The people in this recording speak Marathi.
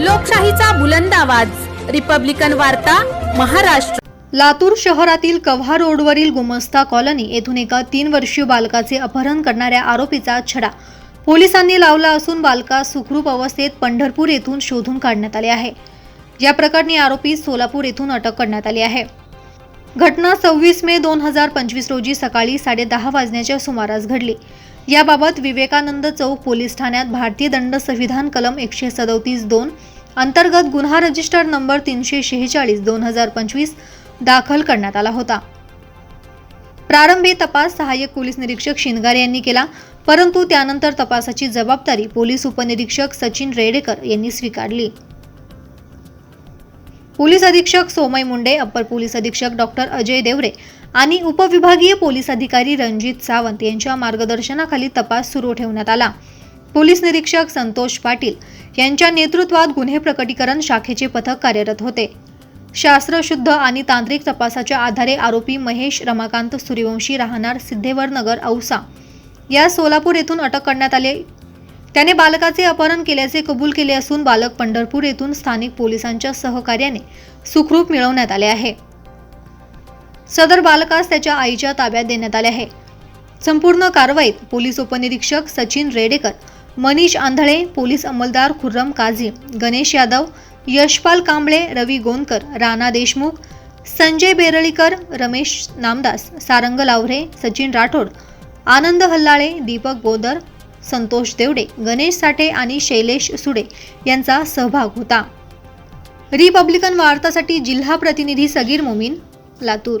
लोकशाहीचा बुलंद आवाज. रिपब्लिकन वार्ता महाराष्ट्र. लातूर शहरातील कव्हा रोडवरील गुमस्ता कॉलनी येथून एका तीन वर्षीय बालकाचे अपहरण करणाऱ्या आरोपीचा छडा. पोलिसांनी लावला असून बालका सुखरूप अवस्थेत पंढरपूर येथून शोधून काढण्यात आले आहे. या प्रकरणी आरोपी सोलापूर येथून अटक करण्यात आली आहे. घटना सव्वीस मे दोन हजार पंचवीस रोजी सकाळी साडेदहा वाजण्याच्या सुमारास घडली. याबाबत विवेकानंद चौक पोलीस ठाण्यात भारतीय दंड संविधान कलम एकशे सदोतीस दोन अंतर्गत गुन्हा रजिस्टर नंबर तीनशे शेहेचाळीस दोन हजार पंचवीस दाखल करण्यात आला होता. प्रारंभी तपास सहाय्यक पोलीस निरीक्षक शिनगारे यांनी केला परंतु त्यानंतर तपासाची जबाबदारी पोलीस उपनिरीक्षक सचिन रेडेकर यांनी स्वीकारली. पोलीस अधीक्षक सोमय मुंडे अप्पर पोलीस अधीक्षक डॉक्टर अजय देवरे आणि उपविभागीय पोलीस अधिकारी रणजित सावंत यांच्या मार्गदर्शनाखाली तपास सुरू ठेवण्यात आला. पोलीस निरीक्षक संतोष पाटील यांच्या नेतृत्वात गुन्हे प्रकटीकरण शाखेचे पथक कार्यरत होते. शास्त्रशुद्ध आणि तांत्रिक तपासाच्या आधारे आरोपी महेश रमाकांत सूर्यवंशी राहणार सिद्धेवर नगर औसा. या सोलापूर येथून अटक करण्यात आले. त्याने बालकाचे अपहरण केल्याचे कबूल केले असून बालक पंढरपूर येथून स्थानिक पोलिसांच्या सहकार्याने सुखरूप मिळवण्यात आले आहे. सदर बालकास त्याच्या आईच्या ताब्यात देण्यात आले आहे. संपूर्ण कारवाईत पोलीस उपनिरीक्षक सचिन रेडेकर मनीष आंधळे पोलीस अंमलदार खुर्रम काझी गणेश यादव यशपाल कांबळे रवी गोंदकर राणा देशमुख संजय बेरळीकर रमेश नामदास सारंग लावरे सचिन राठोड आनंद हल्लाळे दीपक गोदर संतोष देवडे गणेश साठे आणि शैलेश सुडे यांचा सहभाग होता. रिपब्लिकन वार्तासाठी जिल्हा प्रतिनिधी सगीर मोमीन लातूर.